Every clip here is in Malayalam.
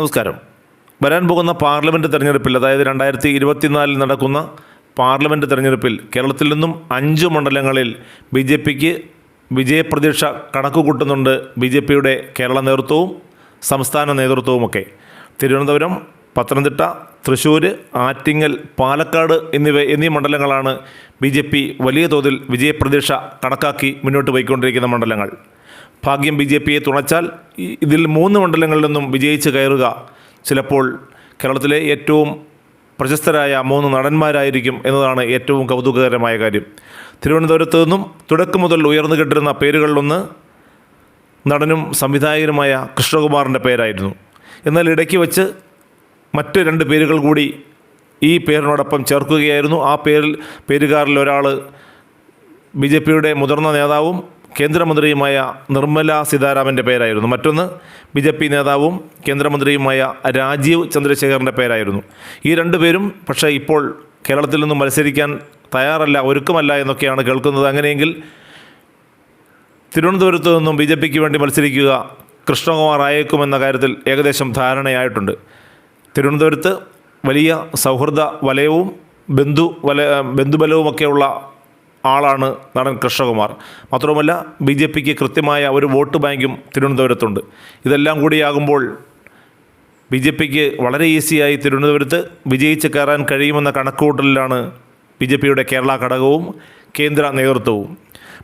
നമസ്കാരം. വരാൻ പോകുന്ന പാർലമെന്റ് തെരഞ്ഞെടുപ്പിൽ അതായത് രണ്ടായിരത്തി ഇരുപത്തിനാലിൽ നടക്കുന്ന പാർലമെന്റ് തെരഞ്ഞെടുപ്പിൽ കേരളത്തിൽ നിന്നും അഞ്ച് മണ്ഡലങ്ങളിൽ ബി ജെ പിക്ക് വിജയപ്രതീക്ഷ കണക്ക് കൂട്ടുന്നുണ്ട് ബി ജെ പിയുടെ കേരള നേതൃത്വവും സംസ്ഥാന നേതൃത്വവുമൊക്കെ. തിരുവനന്തപുരം പത്തനംതിട്ട തൃശ്ശൂർ ആറ്റിങ്ങൽ പാലക്കാട് എന്നിവ എന്നീ മണ്ഡലങ്ങളാണ് ബി ജെ പി വലിയ തോതിൽ വിജയപ്രതീക്ഷ കണക്കാക്കി മുന്നോട്ട് പോയിക്കൊണ്ടിരിക്കുന്ന മണ്ഡലങ്ങൾ. ഭാഗ്യം ബി ജെ പിയെ തുണച്ചാൽ ഇതിൽ മൂന്ന് മണ്ഡലങ്ങളിൽ നിന്നും വിജയിച്ച് കയറുക. ചിലപ്പോൾ കേരളത്തിലെ ഏറ്റവും പ്രശസ്തരായ മൂന്ന് നടന്മാരായിരിക്കും എന്നതാണ് ഏറ്റവും കൗതുകകരമായ കാര്യം. തിരുവനന്തപുരത്ത് നിന്നും തുടക്കം മുതൽ ഉയർന്നു കിട്ടിരുന്ന പേരുകളിലൊന്ന് നടനും സംവിധായകനുമായ കൃഷ്ണകുമാറിന്റെ പേരായിരുന്നു. എന്നാൽ ഇടയ്ക്ക് വച്ച് മറ്റ് രണ്ട് പേരുകൾ കൂടി ഈ പേരിനോടൊപ്പം ചേർക്കുകയായിരുന്നു. ആ പേരിൽ പേരുകാരിൽ ഒരാൾ ബി ജെ പിയുടെ മുതിർന്ന നേതാവും കേന്ദ്രമന്ത്രിയുമായ നിർമ്മല സീതാരാമന്റെ പേരായിരുന്നു. മറ്റൊന്ന് ബി ജെ പി നേതാവും കേന്ദ്രമന്ത്രിയുമായ രാജീവ് ചന്ദ്രശേഖറിന്റെ പേരായിരുന്നു. ഈ രണ്ടുപേരും പക്ഷേ ഇപ്പോൾ കേരളത്തിൽ നിന്നും മത്സരിക്കാൻ തയ്യാറല്ല ഒരുക്കമല്ല എന്നൊക്കെയാണ് കേൾക്കുന്നത്. അങ്ങനെയെങ്കിൽ തിരുവനന്തപുരത്ത് നിന്നും ബി ജെ പിക്ക് വേണ്ടി മത്സരിക്കുക കൃഷ്ണകുമാർ ആയേക്കുമെന്ന കാര്യത്തിൽ ഏകദേശം ധാരണയായിട്ടുണ്ട്. തിരുവനന്തപുരത്ത് വലിയ സൗഹൃദ വലയവും ബന്ധു വല ബന്ധുബലവുമൊക്കെയുള്ള ആളാണ് നടൻ കൃഷ്ണകുമാർ. മാത്രവുമല്ല ബി ജെ പിക്ക് കൃത്യമായ ഒരു വോട്ട് ബാങ്കും തിരുവനന്തപുരത്തുണ്ട്. ഇതെല്ലാം കൂടിയാകുമ്പോൾ ബി ജെ പിക്ക് വളരെ ഈസിയായി തിരുവനന്തപുരത്ത് വിജയിച്ച് കയറാൻ കഴിയുമെന്ന കണക്കുകൂട്ടലിലാണ് ബി ജെ പിയുടെ കേരള ഘടകവും കേന്ദ്ര നേതൃത്വവും.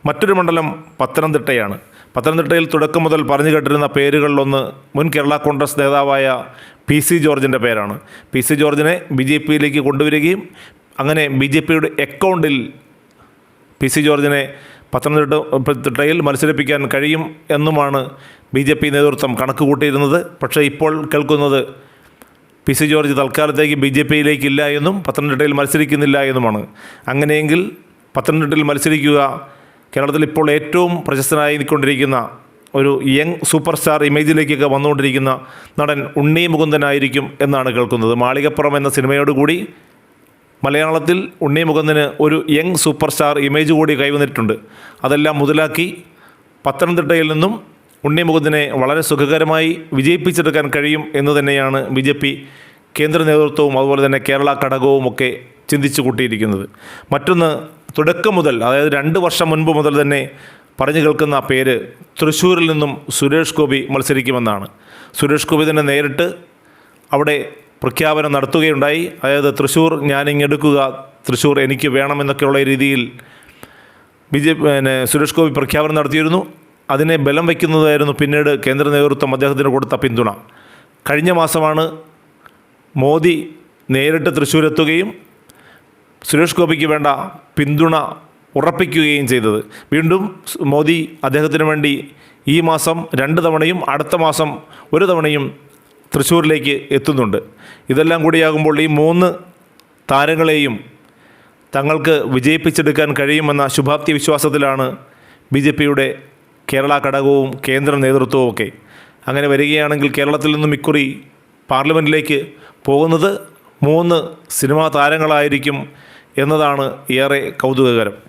മറ്റൊരു മണ്ഡലം പത്തനംതിട്ടയാണ്. പത്തനംതിട്ടയിൽ തുടക്കം മുതൽ പറഞ്ഞു കേട്ടിരുന്ന പേരുകളിലൊന്ന് മുൻ കേരള കോൺഗ്രസ് നേതാവായ പി സി ജോർജിന്റെ പേരാണ്. പി സി ജോർജിനെ ബി ജെ പിയിലേക്ക് കൊണ്ടുവരികയും അങ്ങനെ ബി ജെ പിയുടെ അക്കൗണ്ടിൽ പി സി ജോർജിനെ പത്തനംതിട്ടയിൽ മത്സരിപ്പിക്കാൻ കഴിയും എന്നുമാണ് ബി ജെ പി നേതൃത്വം കണക്ക് കൂട്ടിയിരുന്നത് പക്ഷേ ഇപ്പോൾ കേൾക്കുന്നത് പി സി ജോർജ് തൽക്കാലത്തേക്ക് ബി ജെ പിയിലേക്കില്ല എന്നും പത്തനംതിട്ടയിൽ മത്സരിക്കുന്നില്ല എന്നുമാണ്. അങ്ങനെയെങ്കിൽ പത്തനംതിട്ടയിൽ മത്സരിക്കുക കേരളത്തിൽ ഇപ്പോൾ ഏറ്റവും പ്രശസ്തനായി നിൽക്കൊണ്ടിരിക്കുന്ന ഒരു യങ് സൂപ്പർ സ്റ്റാർ ഇമേജിലേക്കൊക്കെ വന്നുകൊണ്ടിരിക്കുന്ന നടൻ ഉണ്ണി മുകുന്ദനായിരിക്കും എന്നാണ് കേൾക്കുന്നത്. മാളികപ്പുറം എന്ന സിനിമയോടുകൂടി മലയാളത്തിൽ ഉണ്ണി മുകുന്ദന് ഒരു യങ് സൂപ്പർ സ്റ്റാർ ഇമേജ് കൂടി കൈവന്നിട്ടുണ്ട്. അതെല്ലാം മുതലാക്കി പത്തനംതിട്ടയിൽ നിന്നും ഉണ്ണി മുകുന്ദനെ വളരെ സുഖകരമായി വിജയിപ്പിച്ചെടുക്കാൻ കഴിയും എന്ന് തന്നെയാണ് ബി ജെ പി കേന്ദ്ര നേതൃത്വവും അതുപോലെ തന്നെ കേരള ഘടകവും ഒക്കെ ചിന്തിച്ചു കൂട്ടിയിരിക്കുന്നത്. മറ്റൊന്ന് തുടക്കം മുതൽ അതായത് രണ്ട് വർഷം മുൻപ് മുതൽ തന്നെ പറഞ്ഞു കേൾക്കുന്ന ആ പേര് തൃശ്ശൂരിൽ നിന്നും സുരേഷ് ഗോപി മത്സരിക്കുമെന്നാണ്. സുരേഷ് ഗോപി തന്നെ നേരിട്ട് അവിടെ പ്രഖ്യാപനം നടത്തുകയുണ്ടായി. അതായത് തൃശ്ശൂർ ഞാനിങ്ങെടുക്കുക തൃശ്ശൂർ എനിക്ക് വേണമെന്നൊക്കെയുള്ള രീതിയിൽ ബി ജെ പിന്നെ സുരേഷ് ഗോപി പ്രഖ്യാപനം നടത്തിയിരുന്നു. അതിനെ ബലം വയ്ക്കുന്നതായിരുന്നു പിന്നീട് കേന്ദ്ര നേതൃത്വം അദ്ദേഹത്തിന് കൊടുത്ത പിന്തുണ. കഴിഞ്ഞ മാസമാണ് മോദി നേരിട്ട് തൃശ്ശൂരെത്തുകയും സുരേഷ് ഗോപിക്ക് വേണ്ട പിന്തുണ ഉറപ്പിക്കുകയും ചെയ്തത്. വീണ്ടും മോദി അദ്ദേഹത്തിന് വേണ്ടി ഈ മാസം രണ്ട് തവണയും അടുത്ത മാസം ഒരു തവണയും തൃശ്ശൂരിലേക്ക് എത്തുന്നുണ്ട്. ഇതെല്ലാം കൂടിയാകുമ്പോൾ ഈ മൂന്ന് താരങ്ങളെയും തങ്ങൾക്ക് വിജയിപ്പിച്ചെടുക്കാൻ കഴിയുമെന്ന ശുഭാപ്തി വിശ്വാസത്തിലാണ് ബി ജെ പിയുടെ കേരള ഘടകവും കേന്ദ്ര നേതൃത്വവും ഒക്കെ. അങ്ങനെ വരികയാണെങ്കിൽ കേരളത്തിൽ നിന്നും ഇക്കുറി പാർലമെന്റിലേക്ക് പോകുന്നത് മൂന്ന് സിനിമാ താരങ്ങളായിരിക്കും എന്നതാണ് ഏറെ കൗതുകകരം.